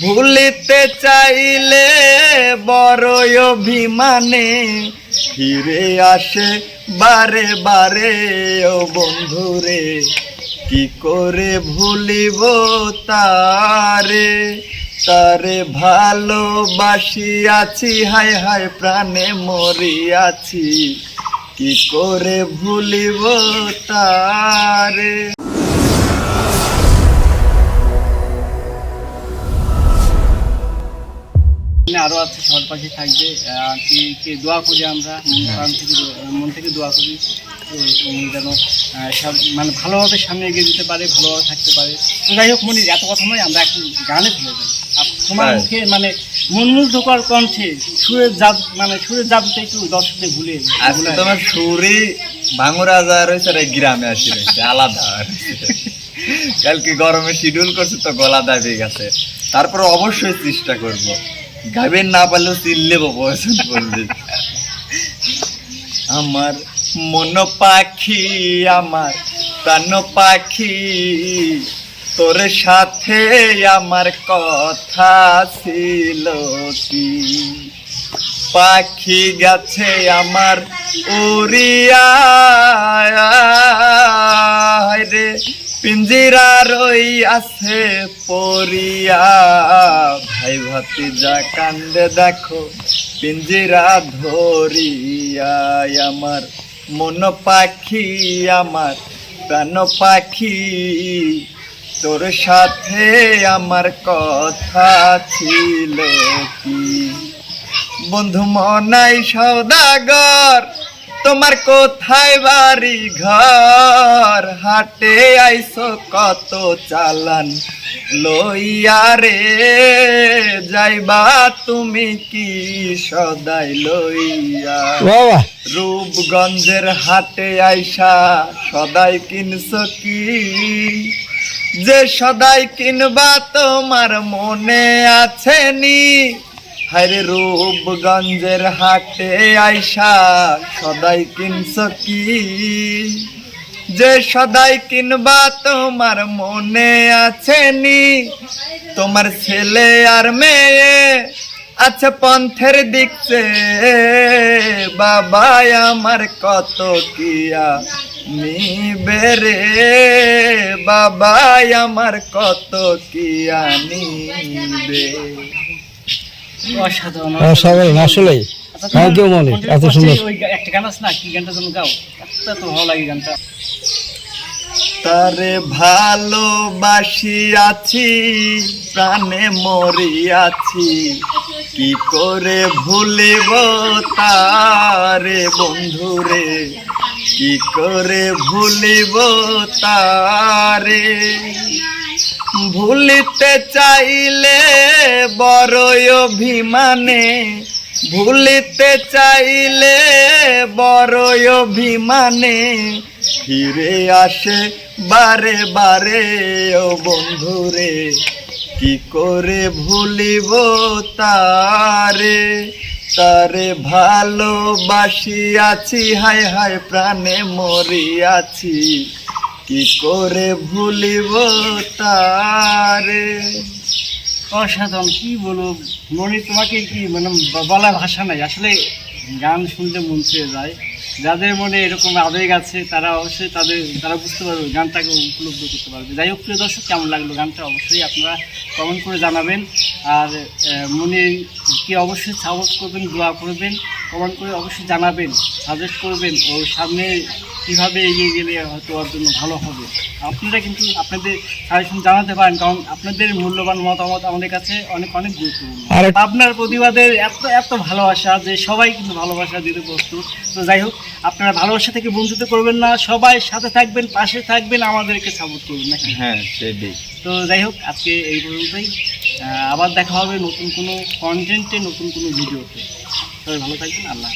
ভুলিতে চাইলে বড়ই অভিমানে ফিরে আসে বারে বারে, ও বন্ধুরে, কি করে ভুলিব তারে? তারে ভালোবাসিয়াছি হায় হায় প্রাণে মরিয়াছি, কি করে ভুলিব তারে? সামনে আরও আছে সবার পাশে থাকবে। কি দোয়া করি আমরা মন থেকে মন থেকে দোয়া করি। যেন মানে ভালোভাবে সামনে এগিয়ে যেতে পারে ভালোভাবে থাকতে পারে। তো যাই হোক মনির এত কথা নয় আমরা এখন গানে ফেলে যাই। তোমার হ্যাঁ। মুখে মানে কণ্ঠে জাদ মানে জাদুটা একটু দর্শকদের ভুলে আজকে তোমার সুরি ভাঙুরা যা রয়েছে গ্রামে আসি রয়েছে আলাদা কালকে গরমে শিডিউল করছে তো গলা দাবি গেছে। তারপর অবশ্যই চেষ্টা করব। গাবেন না পারলেও চিল্লে বসন বললি আমার মন পাখি, আমার প্রাণ পাখি, তোর সাথে আমার কথা ছিল কি? পাখি গেছে আমার উড়িয়া রে পিঞ্জিরা রই আছে পরিয়া। ভাই ভাতিজা কান্দে দেখো, পিঞ্জিরা ধরিয়া। আমার মন পাখি, আমার প্রাণ পাখি। তোর সাথে আমার কথা ছিল কি? বন্ধু মনাই সৌদাগর তোমার কোথায় বাড়ি ঘর? হাটে আইসো কত চালান লইয়া রে। যাইবা তুমি কি সদাই লইয়া? রূপগঞ্জের হাটে আইসা সদাই কিনছ কি? যে সদাই কিনবা তোমার মনে আছে নি? হায়রে রূপগঞ্জের হাটে আইসা সদাই কিনছ কি? যে সদাই কিনবা তোমার মনে আছে নি? তোমার ছেলে আর মেয়ে আচ্ছা পন্থের দিকছে। বাবা আমার কত কিয়া নিবে রে? বাবা আমার কত কিয়া নিবে? অসাধারণ। আসলেই। আচ্ছা, থ্যাংক ইউ মনির এত সুন্দর। ওই গা- একটা গান আছে না? কি গানটা তুমি গাও? এত এত ভালো লাগে গানটা। তারে ভালোবাসিয়াছি প্রাণে মরিয়াছি। কি করে ভুলিব তারে বন্ধুরে? কি করে ভুলিব তারে? ভুলিতে চাইলে বড়ই অভিমানে, ভুলিতে চাইলে বড়ই অভিমানে। ফিরে আসে বারে বারে, ও বন্ধুরে, কি করে ভুলিব তারে? তারে ভালোবাসি আছি, হায় হায় প্রাণে মরিয়াছি। কি করে ভুলিব তারে? অসাধারণ, কি বলব? মনে, তোমাকে কি মানে বলা ভাষা নাই। আসলে গান শুনতে মন ছুঁয়ে যায়। যাদের মনে এরকম আবেগ আছে, তারা অবশ্যই তাদের, তারা বুঝতে পারবে, গানটাকে উপলব্ধ করতে পারবে। যাই হোক, প্রিয় দর্শক, কেমন লাগল গানটা? অবশ্যই আপনারা কমেন্ট করে জানাবেন। আর মনে কি অবশ্যই সাপোর্ট করবেন দোয়া করবেন কমেন্ট করে অবশ্যই জানাবেন সাজেস্ট করবেন ও সামনে কীভাবে এগিয়ে গেলে হয়তো ওর জন্য ভালো হবে। আপনারা কিন্তু আপনাদের সাজেশন জানাতে পারেন কারণ আপনাদের মূল্যবান মতামত আমাদের কাছে অনেক অনেক গুরুত্বপূর্ণ। আপনার প্রতিবাদের এত এত ভালোবাসা যে সবাই কিন্তু ভালোবাসা দিতে প্রস্তুত। তো যাই হোক আপনারা ভালোবাসা থেকে বঞ্চিত করবেন না সবাই সাথে থাকবেন পাশে থাকবেন আমাদেরকে সাপোর্ট করবেন হ্যাঁ সেটাই। তো যাই হোক আজকে এই পর্যন্তই। আবার দেখা হবে নতুন কোনো কন্টেন্টে নতুন কোনো ভিডিওতে সবাই ভালো থাকবেন আল্লাহ।